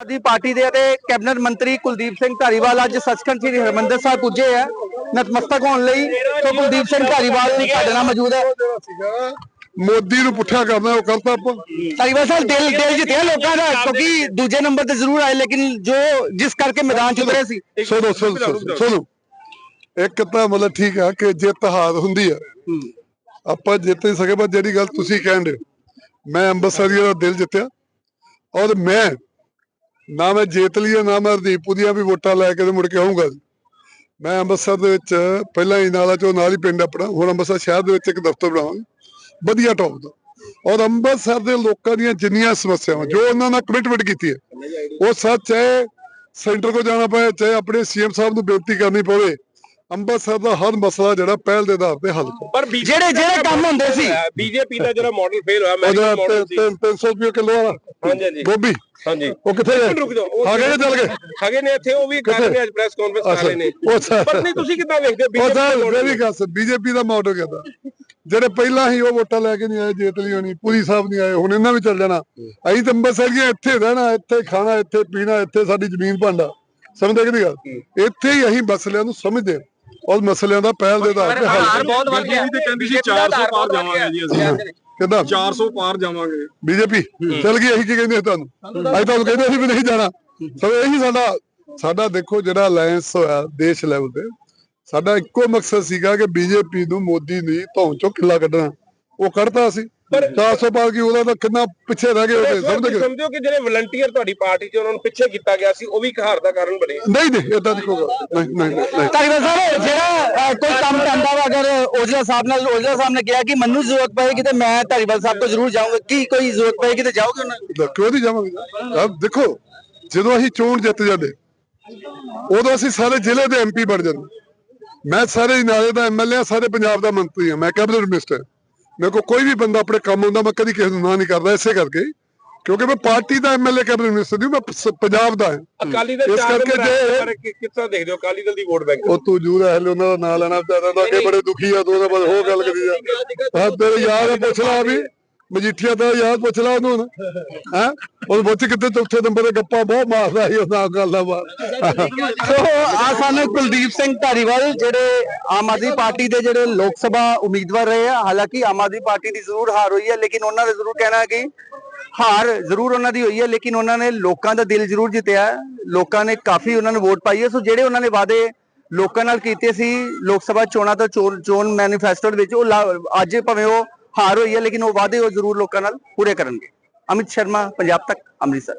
ਦੀ party ਦੇ ਅਤੇ cabinet ਮੰਤਰੀ ਕੁਲਦੀਪ ਸਿੰਘ ਧਾਰੀਵਾਲ ਅੱਜ ਸੱਚਖੰਡ ਸ੍ਰੀ ਹਰਿਮੰਦਰ ਸਾਹਿਬ ਪੁੱਜੇ ਆ। ਨਤਮਸਤਕ ਹੋਣ ਲਈ ਸੋ ਕੁਲਦੀਪ ਸਿੰਘ ਧਾਰੀਵਾਲ ਸਾਡੇ ਨਾਲ ਮੌਜੂਦ ਹੈ। ਮੋਦੀ ਨੂੰ ਪੁੱਠਾ ਕਰਨਾ ਉਹ ਕਰਤਾ ਆਪਾਂ। ਧਾਰੀਵਾਲ ਸਾਹਿਬ ਦਿਲ ਦਿਲ ਜਿੱਤਿਆ ਲੋਕਾਂ ਦਾ ਕਿਉਂਕਿ ਦੂਜੇ ਨੰਬਰ ਤੇ ਜ਼ਰੂਰ ਆਏ ਲੇਕਿਨ ਜੋ ਜਿਸ ਕਰਕੇ ਮੈਦਾਨ ਚ ਉਤਰੇ ਸੀ। ਸੁਣੋ ਸੁਣੋ ਸੁਣੋ, ਇੱਕ ਤਾਂ ਮਤਲਬ ਠੀਕ ਆ ਕਿ ਜਿੱਤ ਹਾਰ ਹੁੰਦੀ ਆ। ਆਪਾਂ ਜਿੱਤ ਨਹੀਂ ਸਕੇ ਪਰ ਜਿਹੜੀ ਗੱਲ ਤੁਸੀਂ ਕਹਿੰਦੇ ਮੈਂ ਅੰਬਰਸਰੀਆ ਦਾ ਦਿਲ ਜਿੱਤਿਆ ਔਰ ਮੈਂ ਨਾ ਮੈਂ ਜੇਤ ਲਿਆ ਨਾ ਮੈਂ ਹਰਦੀਪੂ ਦੀਆਂ ਵੀ ਵੋਟਾਂ ਲੈ ਕੇ ਤੇ ਮੁੜ ਕੇ ਆਉਂਗਾ ਮੈਂ ਅੰਮ੍ਰਿਤਸਰ ਦੇ ਵਿੱਚ ਪਹਿਲਾਂ ਹੀ ਨਾਲਾ ਚੋਂ ਨਾਲ ਹੀ ਪਿੰਡ ਆਪਣਾ, ਹੁਣ ਅੰਮ੍ਰਿਤਸਰ ਸ਼ਹਿਰ ਦੇ ਵਿੱਚ ਇੱਕ ਦਫ਼ਤਰ ਬਣਾਵਾਂਗੇ। ਵਧੀਆ ਟੌਪ ਦਾ। ਔਰ ਅੰਮ੍ਰਿਤਸਰ ਦੇ ਲੋਕਾਂ ਦੀਆਂ ਜਿੰਨੀਆਂ ਸਮੱਸਿਆਵਾਂ, ਜੋ ਉਹਨਾਂ ਨਾਲ ਕਮਿਟਮੈਂਟ ਕੀਤੀ ਹੈ, ਉਹ ਸੱਚ ਹੈ ਸੈਂਟਰ ਕੋ ਜਾਣਾ ਪਏ, ਚਾਹੇ ਆਪਣੇ ਸੀਐਮ ਸਾਹਿਬ ਨੂੰ ਬੇਨਤੀ ਕਰਨੀ ਪਵੇ ਅੰਮ੍ਰਿਤਸਰ ਦਾ ਹਰ ਮਸਲਾ ਜਿਹੜਾ ਪਹਿਲ ਦੇ ਆਧਾਰ ਤੇ ਹੱਲ ਕਰੋ। ਪਰ ਜਿਹੜੇ- ਜਿਹੜੇ ਕੰਮ ਹੁੰਦੇ ਸੀ। ਬੀਜੇਪੀ ਦਾ ਜਿਹੜਾ ਮਾਡਲ ਫੇਲ ਹੋਇਆ ਮੈਂ ਉਹਦਾ ਮਾਡਲ ਸੀ। 300 ਰੁਪਏ ਕਿਲੋ ਵਾਲਾ। ਹਾਂਜੀ ਹਾਂਜੀ। ਗੋਭੀ। ਹਾਂਜੀ। ਉਹ ਕਿੱਥੇ ਗਏ? ਰੁਕ ਜਾਓ ਉਹ ਆ ਗਏ ਚੱਲ ਗਏ। ਹੈਗੇ ਨੇ ਇੱਥੇ ਉਹ ਵੀ ਕਰ ਰਹੇ ਨੇ ਅੱਜ ਪ੍ਰੈਸ ਕਾਨਫਰੰਸ ਕਰ ਰਹੇ ਨੇ। ਪਰ ਨਹੀਂ ਤੁਸੀਂ ਕਿੱਦਾਂ ਵੇਖਦੇ BJP ਦਾ? ਮੇਰੀ ਗੱਲ ਬੀਜੇਪੀ ਦਾ ਮਾਡਲ ਕਹਿੰਦਾ ਜਿਹੜੇ ਪਹਿਲਾਂ ਹੀ ਉਹ ਵੋਟਾਂ ਲੈ ਕੇ ਨਹੀਂ ਆਏ ਜੇਤ ਲਈ ਹੋਣੀ ਪੂਰੀ ਸਾਹਿਬ ਨਹੀਂ ਆਏ ਹੁਣ ਇਹਨਾਂ ਵੀ ਚੱਲ ਜਾਣਾ। ਅਸੀਂ ਤਾਂ ਅੰਬਰਸਰੀਏ ਇੱਥੇ ਰਹਿਣਾ ਇੱਥੇ ਖਾਣਾ ਇੱਥੇ ਪੀਣਾ ਇੱਥੇ ਸਾਡੀ ਜ਼ਮੀਨ ਭਾਂਡਾ। ਸਮਝਦੇ ਕਿ ਨਹੀਂ ਗੱਲ? ਇੱਥੇ ਹੀ ਅਸੀਂ ਮਸਲਿਆਂ ਨੂੰ ਸਮਝਦੇ ਹਾਂ। ਔਰ ਮਸਲਿਆਂ ਦਾ ਪਹਿਲ ਦੇ ਆਧਾਰ ਤੇ ਹੱਲ ਹਾਰ ਬਹੁਤ ਵੱਧ ਗਿਆ। ਤੇ ਕਹਿੰਦੀ ਸੀ 400 ਪਾਰ ਜਾਵਾਂਗੇ ਜੀ ਅਸੀਂ। ਕਿਦਾਂ? 400 ਪਾਰ ਜਾਵਾਂਗੇ। ਬੀਜੇਪੀ ਚੱਲ ਗਈ ਅਸੀਂ ਕੀ ਕਹਿੰਦੇ ਤੁਹਾਨੂੰ? ਅਸੀਂ ਤੁਹਾਨੂੰ ਕਹਿੰਦੇ ਸੀ ਵੀ ਨਹੀਂ ਜਾਣਾ। ਸੋ ਇਹੀ ਸਾਡਾ ਸਾਡਾ ਦੇਖੋ ਜਿਹੜਾ ਅਲਾਈਅੰਸ ਹੋਇਆ ਦੇਸ਼ ਲੈਵਲ ਤੇ ਸਾਡਾ ਇੱਕੋ ਮਕਸਦ ਸੀਗਾ ਕਿ ਬੀਜੇਪੀ ਨੂੰ ਮੋਦੀ ਦੀ ਧੌਣ ਚੋਂ ਕਿੱਲਾ ਕੱਢਣਾ। ਉਹ ਕੱਢਤਾ ਸੀ ਪਰ 400 ਪਾਰ ਕੀ ਉਹਦਾ ਤਾਂ ਕਿੰਨਾ ਪਿੱਛੇ ਰਹਿ ਗਏ ਉਹਦੇ ਸਮਝਦੇ ਤੁਸੀਂ ਕਿ ਸਮਝੋ ਕਿ ਜਿਹੜੇ ਵਲੰਟੀਅਰ ਤੁਹਾਡੀ ਪਾਰਟੀ 'ਚ ਉਹਨਾਂ ਨੂੰ ਪਿੱਛੇ ਕੀਤਾ ਗਿਆ ਸੀ ਉਹ ਵੀ ਇੱਕ ਹਾਰ ਦਾ ਕਾਰਨ ਬਣੇ। ਨਹੀਂ ਨਹੀਂ ਇਦਾਂ ਗੱਲ ਨਹੀਂ ਨਹੀਂ ਨਹੀਂ ਧਾਰੀਵਾਲ ਸਾਹਿਬ ਜਿਹੜਾ ਕੋਈ ਕੰਮ ਪੈਂਦਾ ਵਾ ਅਗਰ ਓਜਲਾ ਸਾਹਿਬ ਨਾਲ ਓਜਲਾ ਸਾਹਿਬ ਨੇ ਕਿਹਾ ਕਿ ਮੈਨੂੰ ਜ਼ਰੂਰਤ ਪਏਗੀ ਤੇ ਮੈਂ ਧਾਰੀਵਾਲ ਸਾਹਿਬ ਤੋਂ ਜ਼ਰੂਰ ਜਾਊਂਗਾ ਕੀ ਕੋਈ ਜ਼ਰੂਰਤ ਪਏਗੀ ਤੇ ਜਾਓਗੇ ਉਹਨਾਂ? ਨਹੀਂ ਕਿਉਂ ਨਹੀਂ ਜਾਵਾਂਗੇ? ਆਹ ਦੇਖੋ ਜਦੋਂ ਅਸੀਂ ਚੋਣ ਜਿੱਤ ਜਾਂਦੇ ਉਦੋਂ ਅਸੀਂ ਸਾਰੇ ਜ਼ਿਲ੍ਹੇ ਦੇ ਐਮਪੀ ਬਣ ਜਾਂਦੇ। ਮੈਂ ਸਾਰੇ ਨਾਲੇ ਦਾ ਐਮਐਲਏ ਸਾਰੇ ਪੰਜਾਬ ਦਾ ਮੰਤਰੀ ਹਾਂ ਮੈਂ ਕੈਬਨਿਟ ਮਿਨਿਸਟਰ ਮੇਰੇ ਕੋਲ ਕੋਈ ਵੀ ਬੰਦਾ ਆਪਣੇ ਕੰਮ ਆਉਂਦਾ ਮੈਂ ਕਦੀ ਕਿਸੇ ਨੂੰ ਨਾ ਨਹੀਂ ਕਰਦਾ ਇਸੇ ਕਰਕੇ। ਕਿਉਂਕਿ ਮੈਂ ਪਾਰਟੀ ਦਾ ਐਮਐਲਏ ਕੈਬਨਿਟ ਮਿਨਿਸਟਰ ਨਹੀਂ ਮੈਂ ਪੰਜਾਬ ਦਾ ਹਾਂ। ਅਕਾਲੀ ਦਲ ਇਸ ਚਾਰ ਕਰਕੇ ਜੇ- ਕਿ- ਦੇਖਦੇ ਹੋ? ਅਕਾਲੀ ਦਲ ਦੀ ਵੋਟ ਬੈਂਕ ਉਹ ਤੂੰ ਜੂਰ ਹੈ ਉਹਨਾਂ ਦਾ ਨਾਂ ਲੈਣਾ ਵਿਚਾਰਾ ਤਾਂ ਅੱਗੇ ਬੜੇ ਦੁਖੀ ਆ ਤੂੰ ਉਹਦਾ ਹੋ ਗੱਲ ਕਰੀ ਜਾ। ਹਾਂ ਤੇਰੇ ਯਾਰ ਆ, ਪੁੱਛ ਲਾ ਵੀ। ਮਜੀਠੀਆ ਦਾ ਯਾਰ ਪੁੱਛ ਲਾ ਉਹਨੂੰ ਹੈ? ਉਹ ਬੱਚ ਕਿਤੇ ਚੌਥੇ ਨੰਬਰ ਤੇ ਗੱਪਾਂ ਬਹੁਤ ਮਾਰਦਾ ਸੀ ਉਹਨਾਂ ਗੱਲ ਦਾ ਬਾਤ ਆ ਸਨ ਕੁਲਦੀਪ ਸਿੰਘ ਧਾਰੀਵਾਲ, ਜਿਹੜੇ ਆਮ ਆਦਮੀ ਪਾਰਟੀ ਦੇ ਜਿਹੜੇ ਲੋਕ ਸਭਾ ਉਮੀਦਵਾਰ ਰਹੇ ਆ, ਹਾਲਾਂਕਿ ਆਮ ਆਦਮੀ ਪਾਰਟੀ ਦੀ ਜ਼ਰੂਰ ਹਾਰ ਹੋਈ ਹੈ, ਲੇਕਿਨ ਉਹਨਾਂ ਦਾ ਜ਼ਰੂਰ ਕਹਿਣਾ ਹੈ ਕਿ ਹਾਰ ਜ਼ਰੂਰ ਉਹਨਾਂ ਦੀ ਹੋਈ ਹੈ, ਲੇਕਿਨ ਉਹਨਾਂ ਨੇ ਲੋਕਾਂ ਦਾ ਦਿਲ ਜ਼ਰੂਰ ਜਿੱਤਿਆ। ਲੋਕਾਂ ਨੇ ਕਾਫੀ ਉਹਨਾਂ ਨੂੰ ਵੋਟ ਪਾਈ ਹੈ। ਸੋ ਜਿਹੜੇ ਉਹਨਾਂ ਨੇ ਵਾਅਦੇ ਲੋਕਾਂ ਨਾਲ ਕੀਤੇ ਸੀ, ਲੋਕ ਸਭਾ ਚੋਣਾਂ ਤੋਂ ਚੋਣ ਚੋਣ ਮੈਨੀਫੈਸਟੋ ਦੇ ਵਿੱਚ, ਉਹ ਲਾ- ਅੱਜ ਭਾਵੇਂ ਉਹ ਹਾਰ ਹੋਈ ਹੈ, ਲੇਕਿਨ ਉਹ ਵਾਅਦੇ ਉਹ ਜ਼ਰੂਰ ਲੋਕਾਂ ਨਾਲ ਪੂਰੇ ਕਰਨਗੇ। ਅਮਿਤ ਸ਼ਰਮਾ, ਪੰਜਾਬ ਤੱਕ, ਅੰਮ੍ਰਿਤਸਰ।